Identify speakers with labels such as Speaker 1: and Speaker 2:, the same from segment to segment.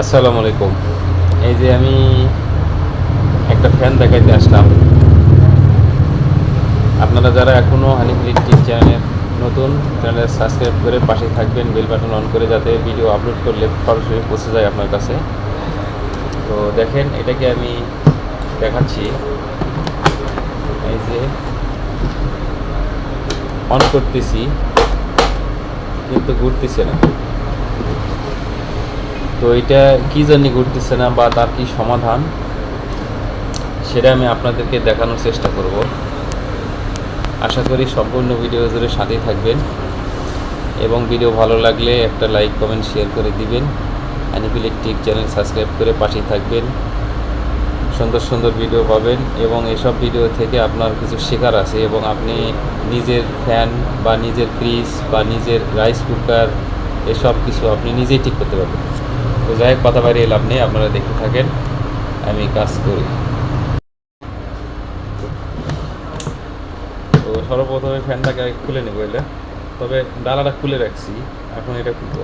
Speaker 1: আসসালামু আলাইকুম। এই যে আমি একটা ফ্যান দেখাইতে আসলাম। আপনারা যারা এখনও হানিফ ইলেকট্রিক চ্যানেলে নতুন চ্যানেল সাবস্ক্রাইব করে পাশে থাকবেন বেল বাটন অন করে যাতে ভিডিও আপলোড করলে সরাসরি পৌঁছে যায় আপনার কাছে। তো দেখেন, এটাকে আমি দেখাচ্ছি। এই যে অন করতেছি, কিন্তু ঘুরতেছে না। তো এটা কী জন্য ঘুরতেছে না বা তার কী সমাধান, সেটা আমি আপনাদেরকে দেখানোর চেষ্টা করব। আশা করি সম্পূর্ণ ভিডিও জুড়ে সাথেই থাকবেন এবং ভিডিও ভালো লাগলে একটা লাইক, কমেন্ট শেয়ার করে দিবেন। অ্যানিপিলেকট্রিক চ্যানেল সাবস্ক্রাইব করে পাশেই থাকবেন। সুন্দর সুন্দর ভিডিও পাবেন এবং এসব ভিডিও থেকে আপনার কিছু শেখার আছে এবং আপনি নিজের ফ্যান বা নিজের ফ্রিজ বা নিজের রাইস কুকার এসব কিছু আপনি নিজেই ঠিক করতে পারবেন। তো যাই হোক, কথা বাড়িয়ে লাভ নেই, আপনারা দেখতে থাকেন, আমি কাজ করি। তো সর্বপ্রথমে ফ্যানটাকে খুলে নেব এলে। তবে ডালাটা খুলে রাখছি, এখন এটা খুলবো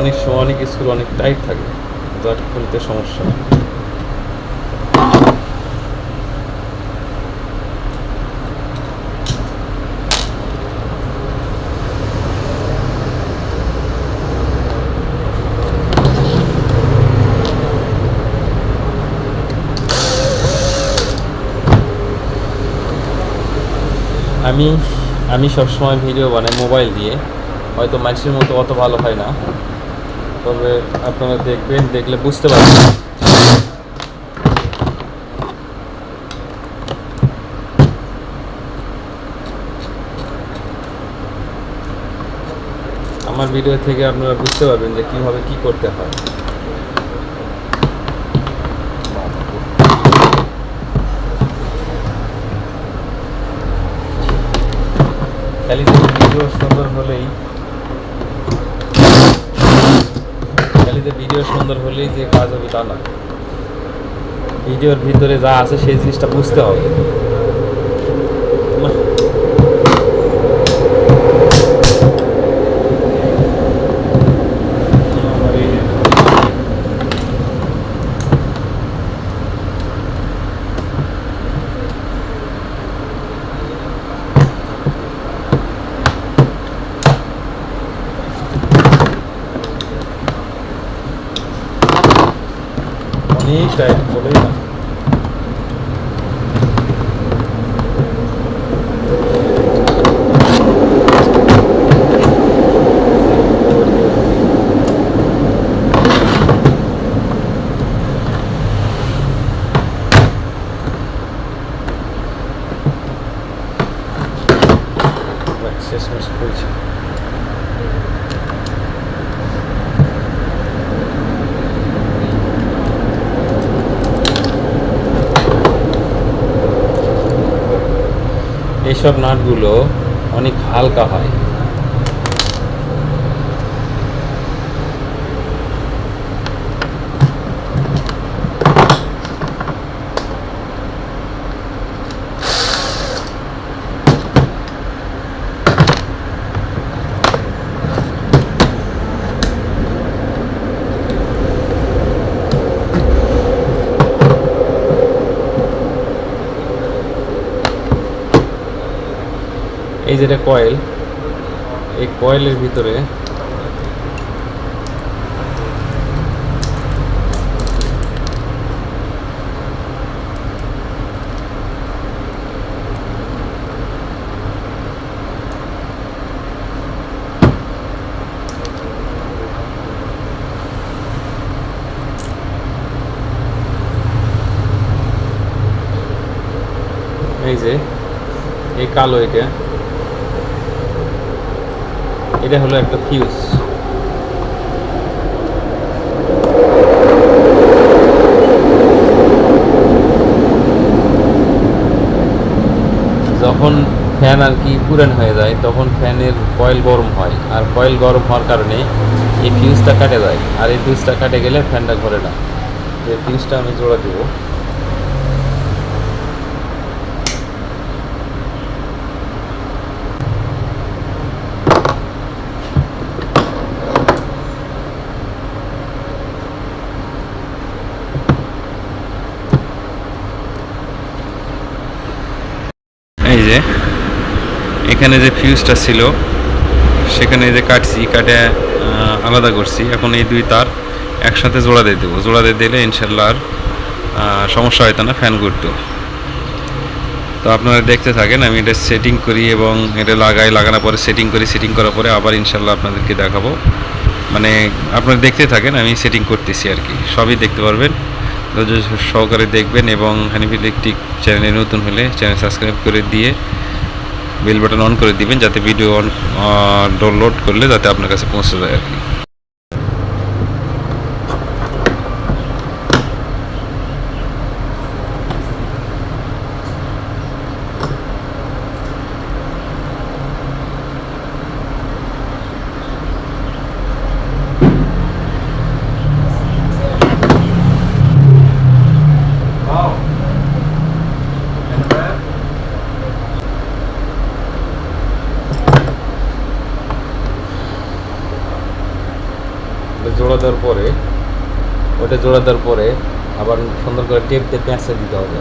Speaker 1: অনেক সময় অনেক স্কুল অনেক টাইট থাকে যার খুলতে সমস্যা আমি আমি সবসময় ভিডিও বানাই মোবাইল দিয়ে, হয়তো মানুষের মতো অত ভালো হয় না। তবে আপনারা দেখবেন, দেখলে বুঝতে পারবেন। আমার ভিডিও থেকে আপনারা বুঝতে পারবেন যে কীভাবে কি করতে হয়। খালি ভিডিও সুন্দর হলেই যে ভিডিও সুন্দর হলেই যে কাজ হবে তা না ভিডিওর ভিতরে যা আছে সেই জিনিসটা বুঝতে হবে নাহ। আমার এই যে- অনেক টাইম বলেই না শেষমেশ করেছি এইসব নাটগুলো অনেক হালকা হয়। এই যে যেটা কয়েল এই কয়েলের ভিতরে এই যে এই কালো এটা। এটা হলো একটা ফিউজ যখন ফ্যান আর কি পুরান হয়ে যায়, তখন ফ্যানের কয়েল গরম হয়। আর কয়েল গরম হওয়ার কারণে এই ফিউজটা কাটে যায়। আর এই ফিউজটা কাটে গেলে ফ্যানটা ঘরে না। এই ফিউজটা আমি জোড়া দেবো এই যে এখানে যে ফিউজটা ছিল, সেখানে যে কাটছি, কাটে আলাদা করছি। এখন এই দুই তার একসাথে জোড়া দিয়ে দেবো। জোড়া দিয়ে দিলে ইনশাল্লাহ আর সমস্যা হয়তো না ফ্যান ঘুরতো। তো আপনারা দেখতে থাকেন, আমি এটা সেটিং করি এবং এটা লাগাই, লাগানোর পরে সেটিং করি সেটিং করার পরে আবার ইনশাল্লাহ আপনাদেরকে দেখাবো। মানে আপনারা দেখতে থাকেন, আমি সেটিং করতেছি আর কি। সবই দেখতে পারবেন। ধৈর্য সহকারে দেখবেন এবং হানিফ ইলেকট্রিক চ্যানেলে নতুন হলে চ্যানেল সাবস্ক্রাইব করে দিয়ে বেল বাটন অন করে দিবেন যাতে ভিডিও অন ডাউনলোড করলে যাতে আপনার কাছে পৌঁছে যায় আর কি ওটা জোড়া দেওয়ার পরে ওটা জোড়া দেওয়ার পরে আবার সুন্দর করে টেপ দিয়ে প্যাঁচে দিতে হবে।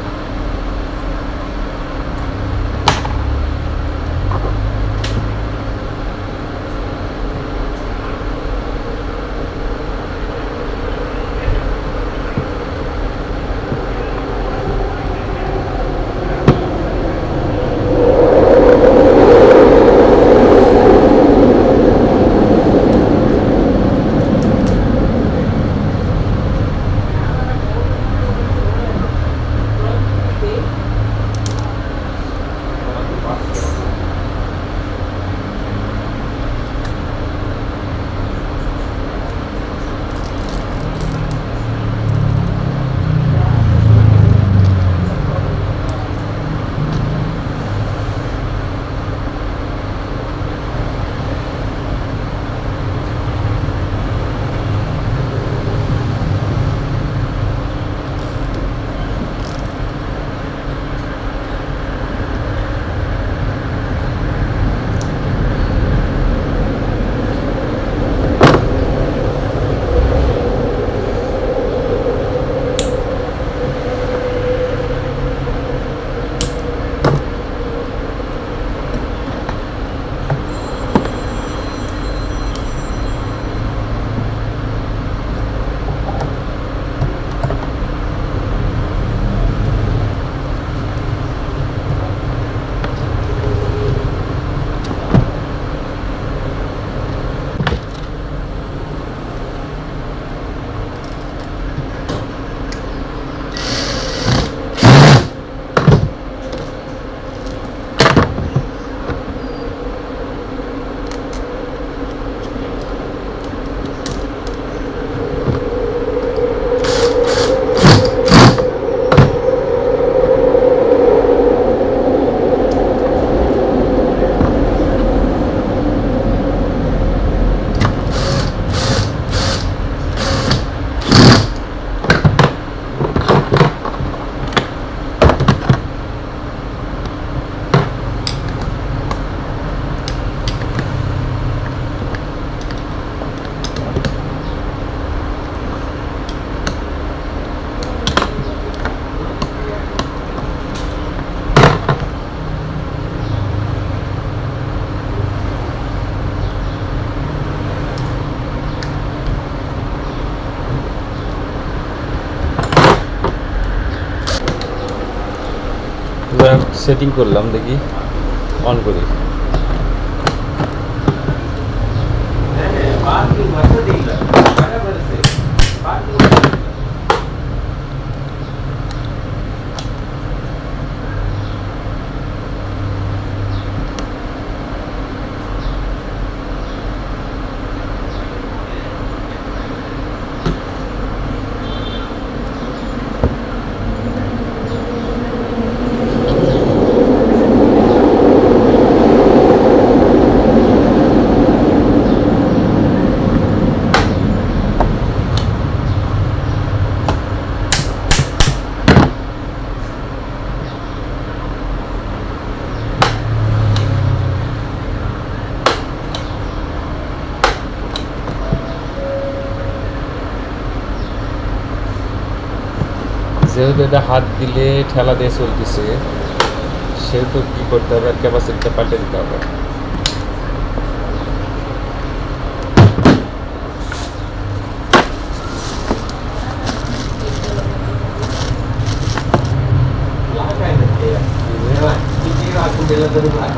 Speaker 1: সেটিং করলাম দেখি অন করি। যেহেতু এটা হাত দিলে ঠেলা দিয়ে চলতেছে, সেহেতু কী করতে হবে ক্যাপাসিটিটা পাল্টে দিতে হবে।
Speaker 2: Naman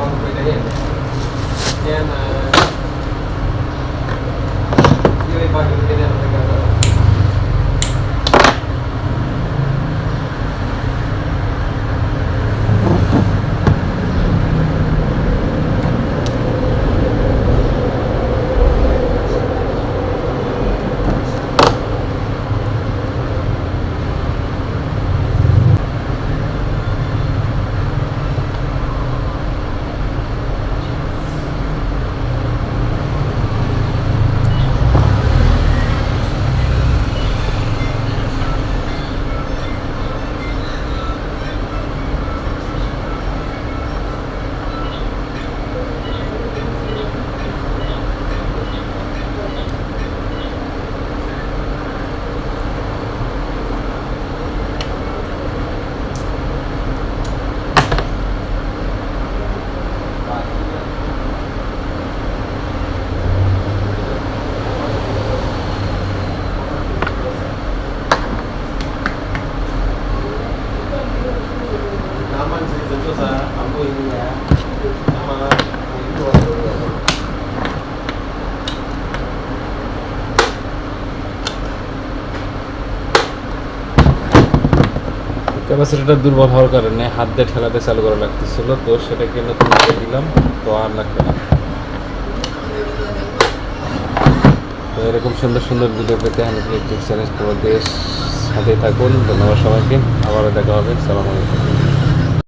Speaker 1: ক্যাপাসিটিটা দুর্বল হওয়ার কারণে হাত দিয়ে ঠেলাতে চালু করা লাগতেছিল, তো সেটাকে নতুন করে দিলাম, তো আর লাগবে না। তো এরকম সুন্দর সুন্দর ভিডিও পেতে আমি ইলেকট্রিক চ্যানেল পুরো দেশ সাথে থাকুন। ধন্যবাদ সবাইকে। আবারও দেখা হবে। সালাম আলাইকুম।